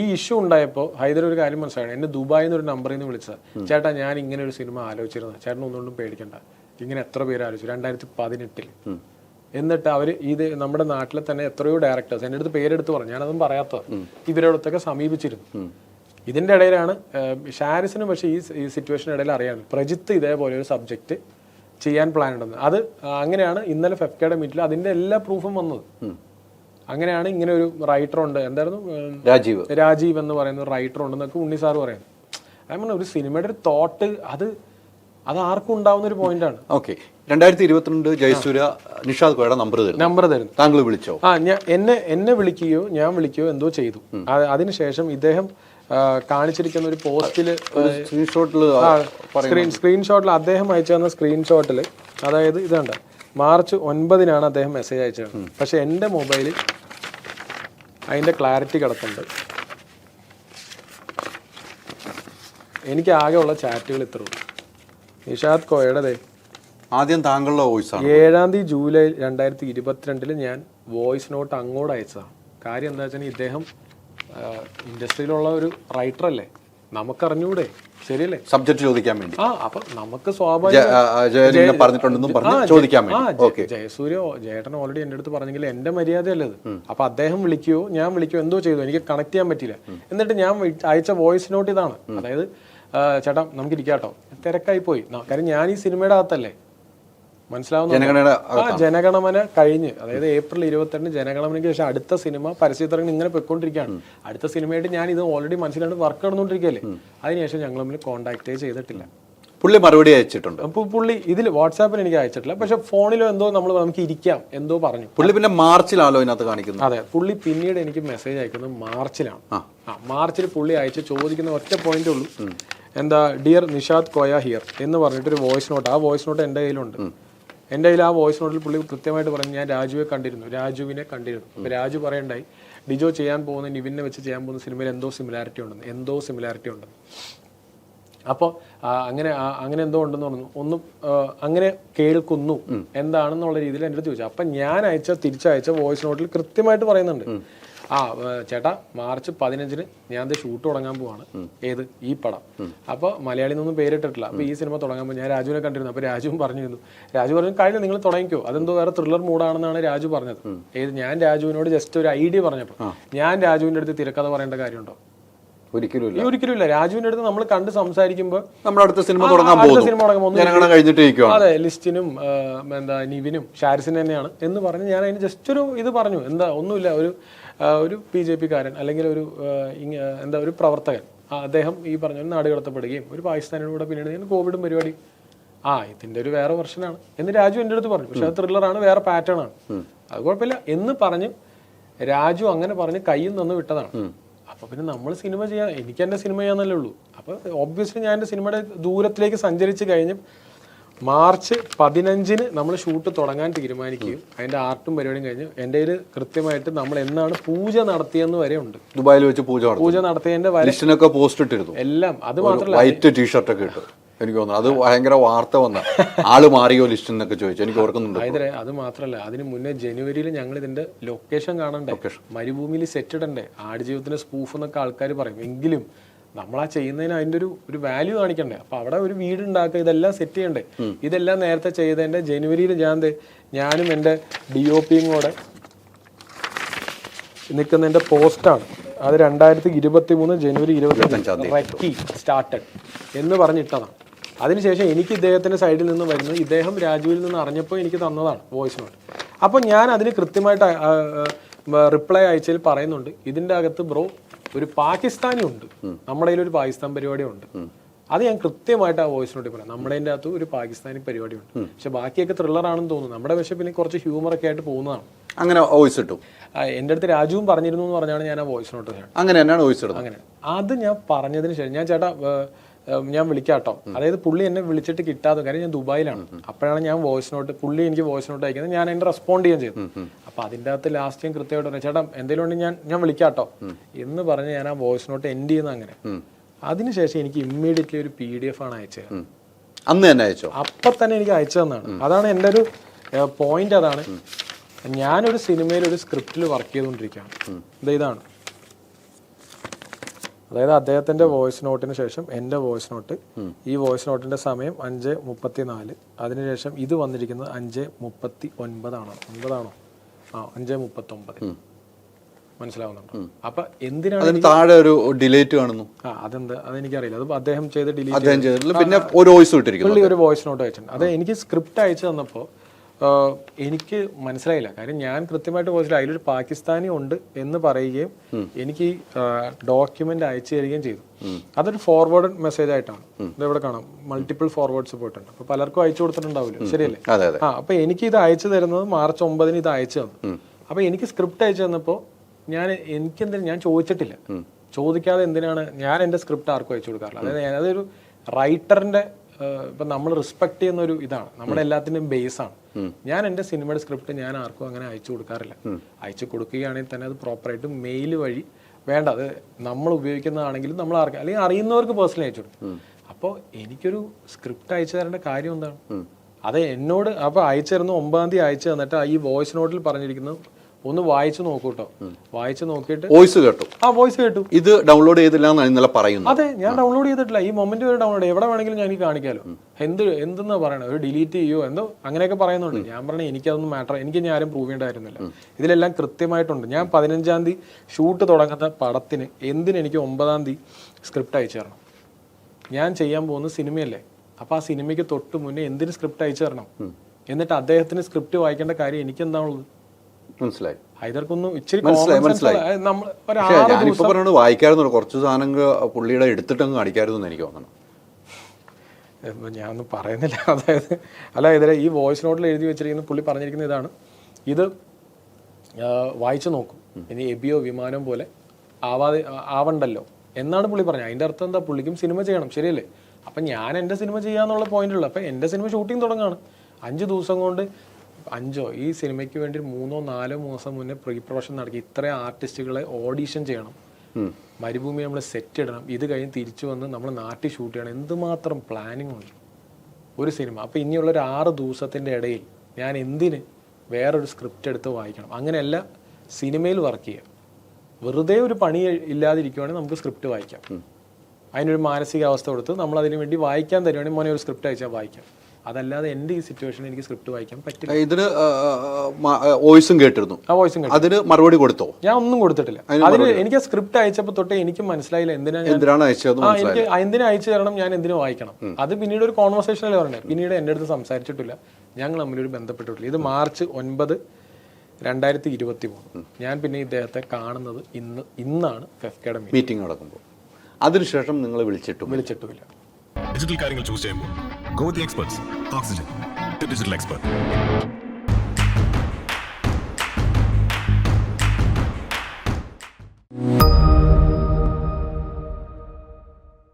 ഈ ഇഷ്യൂ ഉണ്ടായപ്പോൾ ഹൈദർ ഒരു കാര്യം മനസ്സിലായി. എന്നെ ദുബായിൽ നിന്ന് ഒരു നമ്പറിൽ നിന്ന് വിളിച്ചത്. ചേട്ടാ ഞാൻ ഇങ്ങനെ ഒരു സിനിമ ആലോചിച്ചിരുന്നു ചേട്ടൻ ഒന്നുകൊണ്ടും പേടിക്കണ്ട. ഇങ്ങനെ എത്ര പേര് ആലോചിച്ചു? രണ്ടായിരത്തി പതിനെട്ടിൽ എന്നിട്ട് അവർ ഇത് നമ്മുടെ നാട്ടിലെ തന്നെ എത്രയോ ഡയറക്ടേഴ്സ് എന്റെ അടുത്ത് പേരെടുത്ത് പറഞ്ഞു. ഞാനതും പറയാത്ത ഇവരോടൊത്തൊക്കെ സമീപിച്ചിരുന്നു. ഇതിന്റെ ഇടയിലാണ് ഷാരിസിനും പക്ഷേ ഈ ഈ സിറ്റുവേഷൻ ഇടയിൽ അറിയാൻ പ്രജിത്ത് ഇതേപോലെ ഒരു സബ്ജക്റ്റ് ചെയ്യാൻ പ്ലാൻ ഉണ്ടെന്ന് അത് അങ്ങനെയാണ് ഇന്നലെ ഫെഫ്കയുടെ മീറ്റിൽ അതിന്റെ എല്ലാ പ്രൂഫും വന്നത്. അങ്ങനെയാണ് ഇങ്ങനെ ഒരു റൈറ്റർ ഉണ്ട്. എന്തായിരുന്നു? രാജീവ്. രാജീവ് എന്ന് പറയുന്ന റൈറ്റർ ഉണ്ടെന്നൊക്കെ ഉണ്ണി സാർ പറയുന്നു. അങ്ങനെ ഒരു സിനിമയുടെ ഒരു തോട്ട് അത് അത് ആർക്കും ഉണ്ടാവുന്ന ഒരു പോയിന്റ് ആണ്. ഓക്കെ രണ്ടായിരത്തി ഇരുപത്തിരണ്ട് ജയസൂര്യ നിഷാദ് കോയുടെ നമ്പർ തരും നമ്പർ തരും താങ്കൾ വിളിച്ചോ? ആ ഞാൻ എന്നെ എന്നെ വിളിക്കുകയോ ഞാൻ വിളിക്കുകയോ എന്തോ ചെയ്തു. അതിനുശേഷം ഇദ്ദേഹം കാണിച്ചിരിക്കുന്ന ഒരു പോസ്റ്റിൽ സ്ക്രീൻഷോട്ടിൽ സ്ക്രീൻ സ്ക്രീൻഷോട്ടിൽ അദ്ദേഹം അയച്ചു തന്ന സ്ക്രീൻഷോട്ടിൽ അതായത് ഇതുണ്ട് മാർച്ച് ഒൻപതിനാണ് അദ്ദേഹം മെസ്സേജ് അയച്ചത്. പക്ഷെ എന്റെ മൊബൈലിൽ അതിന്റെ ക്ലാരിറ്റി കിടപ്പുണ്ട്. എനിക്ക് ആകെയുള്ള ഉള്ള ചാറ്റുകൾ ഇത്ര ഉള്ളൂ. നിഷാദ് കോയയുടെ ആദ്യം താങ്കളുടെ വോയിസ് ആണ്. ഏഴാം തീയതി ജൂലൈ രണ്ടായിരത്തി ഇരുപത്തിരണ്ടിൽ ഞാൻ വോയിസ് നോട്ട് അങ്ങോട്ട് അയച്ചതാണ് കാര്യം എന്താ വെച്ചാൽ ഇദ്ദേഹം ഇൻഡസ്ട്രിയിലുള്ള ഒരു റൈറ്റർ അല്ലേ? നമുക്കറിഞ്ഞൂടെ. ശരിയല്ലേ? സബ്ജക്ട് ചോദിക്കാൻ വേണ്ടി. ആ അപ്പൊ നമുക്ക് സ്വാഭാവിക പറഞ്ഞിട്ടുണ്ടെന്നും പറഞ്ഞ് ചോദിക്കാൻ വേണ്ടി. ജയസൂര്യ ജയേട്ടൻ ഓൾറെഡി എന്റെ അടുത്ത് പറഞ്ഞെങ്കിൽ എന്റെ മര്യാദയല്ലേ അത് അപ്പൊ അദ്ദേഹം വിളിക്കുകയോ ഞാൻ വിളിക്കുകയോ എന്തോ ചെയ്തു. എനിക്ക് കണക്ട് ചെയ്യാൻ പറ്റില്ല എന്നിട്ട് ഞാൻ അയച്ച വോയിസ് നോട്ട് ഇതാണ്. അതായത് ചേട്ടാ നമുക്ക് ഇരിക്കാട്ടോ തിരക്കായി പോയി. കാര്യം ഞാൻ ഈ സിനിമയുടെ അകത്തല്ലേ? മനസ്സിലാവുന്നു ആ ജനഗണമന കഴിഞ്ഞ് അതായത് ഏപ്രിൽ ഇരുപത്തിരണ്ട് ജനഗണമനയ്ക്ക് ശേഷം അടുത്ത സിനിമ പരസ്യത്തിറങ്ങി ഇങ്ങനെ പൊയ്ക്കൊണ്ടിരിക്കുകയാണ്. അടുത്ത സിനിമയായിട്ട് ഞാൻ ഇത് ഓൾറെഡി മനസ്സിലാണ്ട് വർക്ക് നടന്നുകൊണ്ടിരിക്കുകയല്ലേ? അതിനുശേഷം ഞങ്ങൾ തമ്മിൽ കോൺടാക്റ്റേ ചെയ്തിട്ടില്ല. പുള്ളി മറുപടി അയച്ചിട്ടുണ്ട്. അപ്പോൾ പുള്ളി ഇതിൽ വാട്സാപ്പിൽ എനിക്ക് അയച്ചിട്ടില്ല. പക്ഷെ ഫോണിലോ എന്തോ നമ്മൾ നമുക്ക് ഇരിക്കാം എന്തോ പറഞ്ഞു. പുള്ളി പിന്നെ മാർച്ചിലാണല്ലോ ഇതിനകത്ത് കാണിക്കുന്നത്. അതെ പുള്ളി പിന്നീട് എനിക്ക് മെസ്സേജ് അയക്കുന്നത് മാർച്ചിലാണ്. ആ. ആ മാർച്ചിൽ പുള്ളി അയച്ച് ചോദിക്കുന്ന ഒറ്റ പോയിന്റ് ഉള്ളൂ. എന്താ ഡിയർ നിഷാദ് കോയ ഹിയർ എന്ന് പറഞ്ഞിട്ടൊരു വോയിസ് നോട്ട് ആ വോയിസ് നോട്ട് എന്റെ കയ്യിലുണ്ട്. എന്റെ കയ്യിൽ ആ വോയിസ് നോട്ടിൽ പുള്ളി കൃത്യമായിട്ട് പറഞ്ഞു ഞാൻ രാജുവെ കണ്ടിരുന്നു രാജുവിനെ കണ്ടിരുന്നു. അപ്പോൾ രാജു പറയണ്ടായി ഡിജോ ചെയ്യാൻ പോകുന്ന നിവിനെ വെച്ച് ചെയ്യാൻ പോകുന്ന സിനിമയിൽ എന്തോ സിമിലാരിറ്റി ഉണ്ടെന്ന് എന്തോ സിമിലാരിറ്റി ഉണ്ടെന്ന്. അപ്പോൾ അങ്ങനെ അങ്ങനെ എന്തോ ഉണ്ടെന്ന് പറഞ്ഞു. ഒന്നും അങ്ങനെ കേൾക്കുന്നു. എന്താണെന്നുള്ള രീതിയിൽ എന്റെ അടുത്ത് ചോദിച്ചു. അപ്പം ഞാൻ അയച്ച തിരിച്ചയച്ച വോയിസ് നോട്ടിൽ കൃത്യമായിട്ട് പറയുന്നുണ്ട്. ആ ചേട്ടാ മാർച്ച് പതിനഞ്ചിന് ഞാൻ ഷൂട്ട് തുടങ്ങാൻ പോവാണ്. ഏത്? ഈ പടം. അപ്പോൾ മലയാളി ഒന്നും പേരിട്ടിട്ടില്ല. അപ്പോൾ ഈ സിനിമ തുടങ്ങാൻ പോകും ഞാൻ രാജുവിനെ കണ്ടിരുന്നു. അപ്പോൾ രാജുവും പറഞ്ഞിരുന്നു രാജു പറഞ്ഞു കഴിഞ്ഞ നിങ്ങൾ തുടങ്ങിക്കോ. അതെന്തോ വേറെ ത്രില്ലർ മൂഡാണെന്നാണ് രാജു പറഞ്ഞത്. ഏത്? ഞാൻ രാജുവിനോട് ജസ്റ്റ് ഒരു ഐഡിയ പറഞ്ഞപ്പോൾ ഞാൻ രാജുവിന്റെ അടുത്ത് തിരക്കഥ പറയേണ്ട കാര്യമുണ്ടോ? ഒരിക്കലും ഒരിക്കലും ഇല്ല രാജുവിന്റെ അടുത്ത് നമ്മൾ കണ്ട് സംസാരിക്കുമ്പോൾ നമ്മുടെ അടുത്ത സിനിമ തുടങ്ങാൻ സിനിമ തുടങ്ങാൻ കഴിഞ്ഞിട്ട് അതെ ലിസ്റ്റിനും എന്താ നിവിനും ഷാരിസിന് തന്നെയാണ് എന്ന് പറഞ്ഞ് ഞാൻ അതിന് ജസ്റ്റ് ഒരു ഇത് പറഞ്ഞു. എന്താ ഒന്നുമില്ല. ഒരു ഒരു ബി ജെ പി കാരൻ അല്ലെങ്കിൽ ഒരു എന്താ ഒരു പ്രവർത്തകൻ. അദ്ദേഹം ഈ പറഞ്ഞ നാട് കടത്തപ്പെടുകയും ഒരു പാകിസ്ഥാനിലൂടെ പിന്നീട് ഞാൻ കോവിഡും പരിപാടി. ആ ഇതിന്റെ ഒരു വേറെ വെർഷനാണ് എന്ന് രാജു എന്റെ അടുത്ത് പറഞ്ഞു. പക്ഷെ അത് ത്രില്ലറാണ് വേറെ പാറ്റേൺ ആണ്. അത് കുഴപ്പമില്ല. എന്ന് പറഞ്ഞ് രാജു അങ്ങനെ പറഞ്ഞ് കയ്യിൽ നിന്ന് വിട്ടതാണ്. അപ്പൊ പിന്നെ നമ്മൾ സിനിമ ചെയ്യാൻ എനിക്ക് എന്റെ സിനിമ ചെയ്യാന്നല്ലേ ഉള്ളൂ. അപ്പോൾ ഒബ്വിയസ്ലി ഞാൻ എന്റെ സിനിമയുടെ ദൂരത്തിലേക്ക് സഞ്ചരിച്ച് കഴിഞ്ഞ് മാർച്ച് പതിനഞ്ചിന് നമ്മൾ ഷൂട്ട് തുടങ്ങാൻ തീരുമാനിക്കുകയും അതിന്റെ ആർട്ടും പരിപാടിയും കഴിഞ്ഞ് എന്റെ കയ്യിൽ കൃത്യമായിട്ട് നമ്മൾ എന്നാണ് പൂജ നടത്തിയെന്ന് വരെ ഉണ്ട്. ദുബായിൽ വെച്ച് പൂജ പൂജ നടത്തിയതിന്റെ പോസ്റ്റ് ഇട്ടിരുന്നു. എല്ലാം. അത് മാത്രമല്ല വൈറ്റ് ടീഷർട്ടൊക്കെ ഇട്ടു. എനിക്ക് തോന്നുന്നു. അത് ഭയങ്കര വാർത്ത വന്ന. ആൾ മാറിയോ ലിസ്റ്റ് എന്നൊക്കെ ചോദിച്ചു. എനിക്ക് ഓർക്കുന്നുണ്ട് ഹൈദരെ അത് മാത്രമല്ല അതിന് മുന്നേ ജനുവരിയിൽ ഞങ്ങൾ ഇതിന്റെ ലൊക്കേഷൻ കാണണ്ടേ? മരുഭൂമിയിൽ സെറ്റ് ഇടണ്ടേ ആടുജീവിതത്തിന്റെ സ്പൂഫ് എന്നൊക്കെ ആൾക്കാർ പറയും. എങ്കിലും നമ്മൾ ആ ചെയ്യുന്നതിന് അതിന്റെ ഒരു ഒരു വാല്യൂ കാണിക്കണ്ടേ? അപ്പൊ അവിടെ ഒരു വീട് ഉണ്ടാക്കുക ഇതെല്ലാം സെറ്റ് ചെയ്യണ്ടേ? ഇതെല്ലാം നേരത്തെ ചെയ്തതിന്റെ ജനുവരിയിൽ ഞാൻ ഞാനും എന്റെ ഡി ഒ പിയും കൂടെ നിൽക്കുന്ന എന്റെ പോസ്റ്റാണ് അത് രണ്ടായിരത്തി ഇരുപത്തി മൂന്ന് ജനുവരി ഇരുപത്തി റെക്കി സ്റ്റാർട്ടഡ് എന്ന് പറഞ്ഞിട്ടതാണ് അതിനുശേഷം എനിക്ക് ഇദ്ദേഹത്തിന്റെ സൈഡിൽ നിന്ന് വരുന്നത് ഇദ്ദേഹം രാജുവിൽ നിന്ന് അറിഞ്ഞപ്പോൾ എനിക്ക് തന്നതാണ് വോയിസ് നോട്ട് അപ്പോൾ ഞാൻ അതിന് കൃത്യമായിട്ട് റിപ്ലൈ അയച്ചതിൽ പറയുന്നുണ്ട് ഇതിന്റെ അകത്ത് ബ്രോ ഒരു പാകിസ്ഥാനി ഉണ്ട്. നമ്മുടെ കയ്യിൽ ഒരു പാകിസ്ഥാൻ പരിപാടി ഉണ്ട് അത് ഞാൻ കൃത്യമായിട്ട് ആ വോയിസ് നോട്ടിൽ പറയാം. നമ്മുടെ അതിന്റെ അകത്ത് ഒരു പാകിസ്ഥാനി പരിപാടി ഉണ്ട് പക്ഷെ ബാക്കിയൊക്കെ ത്രില്ലർ ആണെന്ന് തോന്നുന്നു. നമ്മുടെ പക്ഷേ പിന്നെ കുറച്ച് ഹ്യൂമർ ഒക്കെ ആയിട്ട് പോകുന്നതാണ്. അങ്ങനെ വോയിസ് ഇട്ടു. എന്റെ അടുത്ത് രാജുവും പറഞ്ഞിരുന്നു എന്ന് പറഞ്ഞാണ് ഞാൻ ആ വോയിസ് നോട്ട് ചെയ്തത് അങ്ങനെ തന്നെയാണ് വോയിസ് ഇടുന്നത്. അങ്ങനെ. അത് ഞാൻ പറഞ്ഞതിന് ശേഷം ഞാൻ ചേട്ടാ ഏർ, വിളിക്കാം ഞാൻ വിളിക്കാട്ടോ. അതായത് പുള്ളി എന്നെ വിളിച്ചിട്ട് കിട്ടാതെ കാര്യം ഞാൻ ദുബായിലാണ്. അപ്പോഴാണ് ഞാൻ വോയിസ് നോട്ട് പുള്ളി എനിക്ക് വോയിസ് നോട്ട് അയക്കുന്നത്. ഞാൻ അതിന് റെസ്പോണ്ട് ചെയ്യാൻ ചെയ്തു. അപ്പൊ അതിന്റെ അകത്ത് ലാസ്റ്റ് ഞാൻ കൃത്യമായിട്ട് പറഞ്ഞു ചേട്ടാ എന്തെങ്കിലും ഉണ്ടെങ്കിൽ ഞാൻ ഞാൻ വിളിക്കാട്ടോ. എന്ന് പറഞ്ഞ് ഞാൻ ആ വോയിസ് നോട്ട് എൻഡ് ചെയ്യുന്ന അങ്ങനെ. അതിനുശേഷം എനിക്ക് ഇമ്മീഡിയറ്റ്ലി ഒരു പി ഡി എഫ് ആണ് അയച്ചത്. അന്ന് തന്നെ അയച്ചോ? അപ്പൊ തന്നെ എനിക്ക് അയച്ചു തന്നാണ് അതാണ് എന്റെ ഒരു പോയിന്റ് അതാണ്. ഞാനൊരു സിനിമയിൽ ഒരു സ്ക്രിപ്റ്റിൽ വർക്ക് ചെയ്തുകൊണ്ടിരിക്കുകയാണ്. ഇതാണ്. അതായത് അദ്ദേഹത്തിന്റെ വോയിസ് നോട്ടിന് ശേഷം എന്റെ വോയിസ് നോട്ട് ഈ വോയിസ് നോട്ടിന്റെ സമയം അഞ്ച് മുപ്പത്തി നാല് അതിനുശേഷം ഇത് വന്നിരിക്കുന്നത് അഞ്ച് മുപ്പത്തി ഒൻപതാണോ? ഒൻപതാണോ ആ അഞ്ച് മുപ്പത്തി ഒമ്പത് മനസ്സിലാവുന്നുണ്ടോ? അപ്പൊ എന്തിനാണ് താഴെ ഒരു ഡിലേറ്റ് കാണുന്നു. ആ അതെന്താ? അതെനിക്കറിയില്ല. അത് അദ്ദേഹം ചെയ്ത് ഡിലീറ്റ് പിന്നെ ഒരു വോയിസ് ഇട്ടിരിക്കുന്നു ഒരു വോയിസ് നോട്ട് അയച്ചിട്ടുണ്ട്. അത് എനിക്ക് സ്ക്രിപ്റ്റ് അയച്ചു തന്നപ്പോൾ എനിക്ക് മനസ്സിലായില്ല. കാര്യം ഞാൻ കൃത്യമായിട്ട് പോയിട്ടില്ല അതിലൊരു പാകിസ്ഥാനി ഉണ്ട് എന്ന് പറയുകയും എനിക്ക് ഡോക്യുമെന്റ് അയച്ചു തരികയും ചെയ്തു. അതൊരു ഫോർവേഡ് മെസ്സേജ് ആയിട്ടാണ്. ഇത് ഇവിടെ കാണാം. മൾട്ടിപ്പിൾ ഫോർവേഡ്സ് പോയിട്ടുണ്ട്. അപ്പൊ പലർക്കും അയച്ചു കൊടുത്തിട്ടുണ്ടാവില്ല? ശരിയല്ലേ? ആ അപ്പൊ എനിക്ക് ഇത് അയച്ചു തരുന്നത് മാർച്ച് ഒമ്പതിന് ഇത് അയച്ചു തന്നു. അപ്പൊ എനിക്ക് സ്ക്രിപ്റ്റ് അയച്ചു തന്നപ്പോൾ ഞാൻ എനിക്കെന്തിനും ഞാൻ ചോദിച്ചിട്ടില്ല. ചോദിക്കാതെ എന്തിനാണ് ഞാൻ എന്റെ സ്ക്രിപ്റ്റ് ആർക്കും അയച്ചു കൊടുക്കാറില്ല. അതായത് ഞാനതൊരു അതൊരു റൈറ്ററിന്റെ ഇപ്പൊ നമ്മൾ റെസ്പെക്ട് ചെയ്യുന്ന ഒരു ഇതാണ്. നമ്മുടെ എല്ലാത്തിന്റെയും ബേസ് ആണ്. ഞാൻ എന്റെ സിനിമയുടെ സ്ക്രിപ്റ്റ് ഞാൻ ആർക്കും അങ്ങനെ അയച്ചു കൊടുക്കാറില്ല. അയച്ചു കൊടുക്കുകയാണെങ്കിൽ തന്നെ അത് പ്രോപ്പറായിട്ട് മെയിൽ വഴി വേണ്ട. അത് നമ്മൾ ഉപയോഗിക്കുന്നതാണെങ്കിലും നമ്മൾ ആർക്കും അല്ലെങ്കിൽ അറിയുന്നവർക്ക് പേഴ്സണലി അയച്ചു കൊടുക്കും. അപ്പോൾ എനിക്കൊരു സ്ക്രിപ്റ്റ് അയച്ചു തരേണ്ട കാര്യം എന്താണ്? അത് എന്നോട് അപ്പൊ അയച്ചു തരുന്ന ഒമ്പതാം തീയതി അയച്ചു തന്നിട്ട് ഈ വോയിസ് നോട്ടിൽ പറഞ്ഞിരിക്കുന്നത് ഒന്ന് വായിച്ചു നോക്കൂ കേട്ടോ വായിച്ചു നോക്കിയിട്ട് വോയിസ് കേട്ടു. ആ വോയിസ് കേട്ടു. ഇത് ഡൗൺലോഡ് ചെയ്തില്ല എന്നാണ് ഇന്നലെ പറയുന്നത് അതെ ഞാൻ ഡൗൺലോഡ് ചെയ്തിട്ടില്ല. ഈ മൊമെന്റ് വരെ ഡൗൺലോഡ് എവിടെ വേണമെങ്കിലും ഞാൻ കാണിക്കാലോ. എന്ത് എന്തെന്നാ പറയണത് ഒരു ഡിലീറ്റ് ചെയ്യോ? എന്തോ അങ്ങനെയൊക്കെ പറയുന്നുണ്ട്. ഞാൻ പറഞ്ഞു എനിക്കതൊന്നും മാറ്റർ എനിക്ക് ഞാൻ ആരും പ്രൂവ് ചെയ്യേണ്ടായിരുന്നില്ല. ഇതിലെല്ലാം കൃത്യമായിട്ടുണ്ട്. ഞാൻ പതിനഞ്ചാം തീയതി ഷൂട്ട് തുടങ്ങുന്ന പടത്തിന് എന്തിന് എനിക്ക് ഒമ്പതാം തീയതി സ്ക്രിപ്റ്റ് അയച്ചു തരണം. ഞാൻ ചെയ്യാൻ പോകുന്ന സിനിമയല്ലേ? അപ്പൊ ആ സിനിമയ്ക്ക് തൊട്ട് മുന്നേ എന്തിന് സ്ക്രിപ്റ്റ് അയച്ചു തരണം? എന്നിട്ട് അദ്ദേഹത്തിന് സ്ക്രിപ്റ്റ് വായിക്കേണ്ട കാര്യം എനിക്ക് എന്താണുള്ളത് മനസ്സിലായി. ഹൈദർക്കൊന്നും ഇച്ചിരി മനസ്സിലായി, ഒരു പക്ഷേ ആറ് ഞാനിപ്പോ പറയുന്നത് വായിക്കായിരുന്നു കുറച്ച് സാധനങ്ങൾ പുള്ളിയുടെ എടുത്തിട്ടങ്ങ് കാണിക്കായിരുന്നു എന്ന് എനിക്ക് തോന്നണം. ഞാനൊന്നും പറയുന്നില്ല. അതായത് അല്ല ഇതിലെ ഈ വോയിസ് നോട്ടിൽ എഴുതി വെച്ചിരിക്കുന്ന പുള്ളി പറഞ്ഞിരിക്കുന്ന ഇതാണ്. ഇത് വായിച്ചു നോക്കും. ഇനി എബിയോ വിമാനം പോലെ ആവാതെ ആവണ്ടല്ലോ എന്നാണ് പുള്ളി പറഞ്ഞത്. അതിന്റെ അർത്ഥം എന്താ? പുള്ളിക്കും സിനിമ ചെയ്യണം. ശരിയല്ലേ? അപ്പൊ ഞാൻ എന്റെ സിനിമ ചെയ്യാന്നുള്ള പോയിന്റ് ഉള്ളു. അപ്പൊ എന്റെ സിനിമ ഷൂട്ടിംഗ് തുടങ്ങാണ്. അഞ്ച് ദിവസം കൊണ്ട് അഞ്ചോ ഈ സിനിമയ്ക്ക് വേണ്ടി മൂന്നോ നാലോ മാസം മുന്നേ പ്രീ പ്രൊഡക്ഷൻ നടത്തി ഇത്രയും ആർട്ടിസ്റ്റുകളെ ഓഡീഷൻ ചെയ്യണം. മരുഭൂമി നമ്മൾ സെറ്റ് ഇടണം. ഇത് കഴിഞ്ഞ് തിരിച്ചു വന്ന് നമ്മൾ നാട്ടിൽ ഷൂട്ട് ചെയ്യണം. എന്തുമാത്രം പ്ലാനിങ് ഉണ്ട്. ഒരു സിനിമ. അപ്പോൾ ഇനിയുള്ള ഒരു ആറ് ദിവസത്തിന്റെ ഇടയിൽ ഞാൻ എന്തിന് വേറൊരു സ്ക്രിപ്റ്റ് എടുത്ത് വായിക്കണം. അങ്ങനെയല്ല സിനിമയിൽ വർക്ക് ചെയ്യുക വെറുതെ ഒരു പണി ഇല്ലാതിരിക്കുവാണെങ്കിൽ നമുക്ക് സ്ക്രിപ്റ്റ് വായിക്കാം. അതിനൊരു മാനസികാവസ്ഥ കൊടുത്ത് നമ്മൾ അതിനു വേണ്ടി വായിക്കാൻ തരുവാണെങ്കിൽ മോനെ ഒരു സ്ക്രിപ്റ്റ് അയച്ചാൽ വായിക്കാം. അതല്ലാതെ എന്റെ ഈ സിറ്റുവേഷനിൽ എനിക്ക് സ്ക്രിപ്റ്റ് വായിക്കാൻ പറ്റില്ല. ഇതിന് വോയിസും കേട്ടിരുന്നു. ആ വോയിസും അതിന് മറുപടി കൊടുത്തോ? ഞാൻ ഒന്നും കൊടുത്തിട്ടില്ല. അതിന് എനിക്ക് ആ സ്ക്രിപ്റ്റ് അയച്ചപ്പോൾ തൊട്ടേ എനിക്ക് മനസ്സിലായില്ല എന്തിനാ ഞാൻ എന്തിനാണ് അയച്ചത് എനിക്ക് എന്തിനു അയച്ചു തരണം ഞാൻ എന്തിനു വായിക്കണം? അത് പിന്നീട് ഒരു കോൺവെർസേഷനിൽ പറഞ്ഞത് പിന്നീട് എന്റെ അടുത്ത് സംസാരിച്ചിട്ടില്ല. ഞങ്ങൾ ഒരു ബന്ധപ്പെട്ടിട്ടില്ല. ഇത് മാർച്ച് ഒൻപത് രണ്ടായിരത്തി ഇരുപത്തി മൂന്ന് ഞാൻ പിന്നെ ഇദ്ദേഹത്തെ കാണുന്നത് ഇന്ന് ഇന്നാണ് ഫെഫ്കയുടെ മീറ്റിംഗ് നടക്കുമ്പോൾ. അതിനുശേഷം നിങ്ങൾ വിളിച്ചിട്ടും വിളിച്ചിട്ടുമില്ല. ഡിജിറ്റൽ കാര്യങ്ങൾ ചൂസ് ചെയ്യുമ്പോൾ Go with the experts. Oxygen, the digital expert.